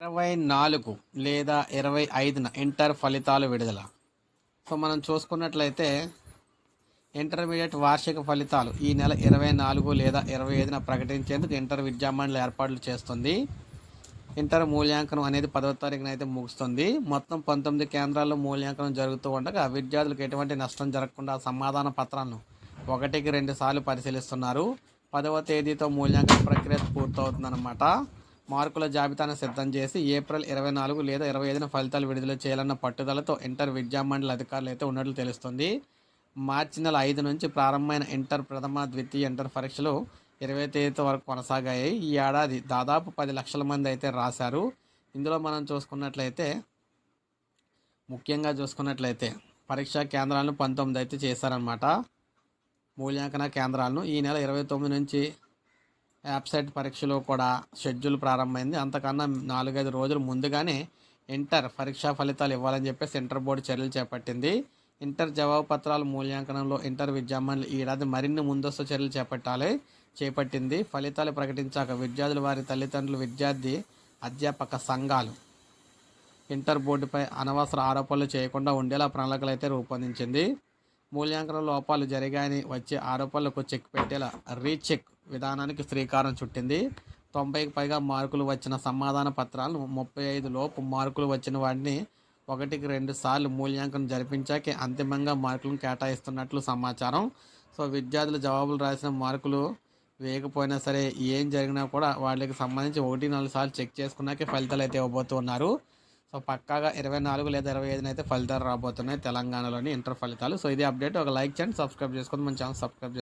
ఇరవై నాలుగు లేదా ఇరవై ఐదున ఇంటర్ ఫలితాలు విడుదల. సో మనం చూసుకున్నట్లయితే ఇంటర్మీడియట్ వార్షిక ఫలితాలు ఈ నెల ఇరవై నాలుగు లేదా ఇరవై ఐదున ప్రకటించేందుకు ఇంటర్ విద్యామండలి ఏర్పాట్లు చేస్తుంది. ఇంటర్ మూల్యాంకనం అనేది పదవ తారీఖున అయితే ముగుస్తుంది. మొత్తం పంతొమ్మిది కేంద్రాల్లో మూల్యాంకనం జరుగుతూ ఉండగా విద్యార్థులకు ఎటువంటి నష్టం జరగకుండా సమాధాన పత్రాలను ఒకటికి రెండు సార్లు పరిశీలిస్తున్నారు. పదవ తేదీతో మూల్యాంకన ప్రక్రియ పూర్తవుతుందన్నమాట. మార్కుల జాబితాను సిద్ధం చేసి ఏప్రిల్ ఇరవై నాలుగు లేదా ఇరవై ఐదున ఫలితాలు విడుదల చేయాలన్న పట్టుదలతో ఇంటర్ విద్యామండలి అధికారులు అయితే ఉన్నట్లు తెలుస్తుంది. మార్చి నెల ఐదు నుంచి ప్రారంభమైన ఇంటర్ ప్రథమ ద్వితీయ ఇంటర్ పరీక్షలు ఇరవై తేదీ వరకు కొనసాగాయి. ఈ ఏడాది దాదాపు పది లక్షల మంది అయితే రాశారు. ఇందులో మనం చూసుకున్నట్లయితే ముఖ్యంగా చూసుకున్నట్లయితే పరీక్షా కేంద్రాలను పంతొమ్మిది అయితే చేశారనమాట మూల్యాంకన కేంద్రాలను ఈ నెల ఇరవై తొమ్మిది నుంచి వెబ్సైట్ పరీక్షలు కూడా షెడ్యూల్ ప్రారంభమైంది. అంతకన్నా నాలుగైదు రోజులు ముందుగానే ఇంటర్ పరీక్షా ఫలితాలు ఇవ్వాలని చెప్పేసి ఇంటర్ బోర్డు చర్యలు చేపట్టింది. ఇంటర్ జవాబు పత్రాల మూల్యాంకనంలో ఇంటర్ విద్యామండలి ఈ ఏడాది మరిన్ని ముందస్తు చర్యలు చేపట్టాలి చేపట్టింది. ఫలితాలు ప్రకటించాక విద్యార్థులు వారి తల్లిదండ్రులు విద్యార్థి అధ్యాపక సంఘాలు ఇంటర్ బోర్డుపై అనవసర ఆరోపణలు చేయకుండా ఉండేలా ప్రణాళికలు అయితే రూపొందించింది. మూల్యాంకన లోపాలు జరిగాయని వచ్చే ఆరోపణలకు చెక్ పెట్టేలా రీచెక్ విధానానికి శ్రీకారం చుట్టింది. తొంభైకి పైగా మార్కులు వచ్చిన సమాధాన పత్రాలను ముప్పై ఐదు లోపు మార్కులు వచ్చిన వాటిని ఒకటికి రెండు సార్లు మూల్యాంకనం జరిపించాకే అంతిమంగా మార్కులను కేటాయిస్తున్నట్లు సమాచారం. సో విద్యార్థులు జవాబులు రాసిన మార్కులు వేయకపోయినా సరే ఏం జరిగినా కూడా వాళ్ళకి సంబంధించి ఒకటి నాలుగు సార్లు చెక్ చేసుకున్నాకే ఫలితాలు అయితే ఇవ్వబోతున్నారు సో పక్కాగా ఇరవై నాలుగు లేదా ఇరవై ఐదున అయితే ఫలితాలు రాబోతున్నాయి తెలంగాణలోని ఇంటర్ ఫలితాలు. సో ఇది అప్డేట్. ఒక లైక్ చేయండి సబ్స్క్రైబ్ చేసుకొని మన ఛానల్ సబ్స్క్రైబ్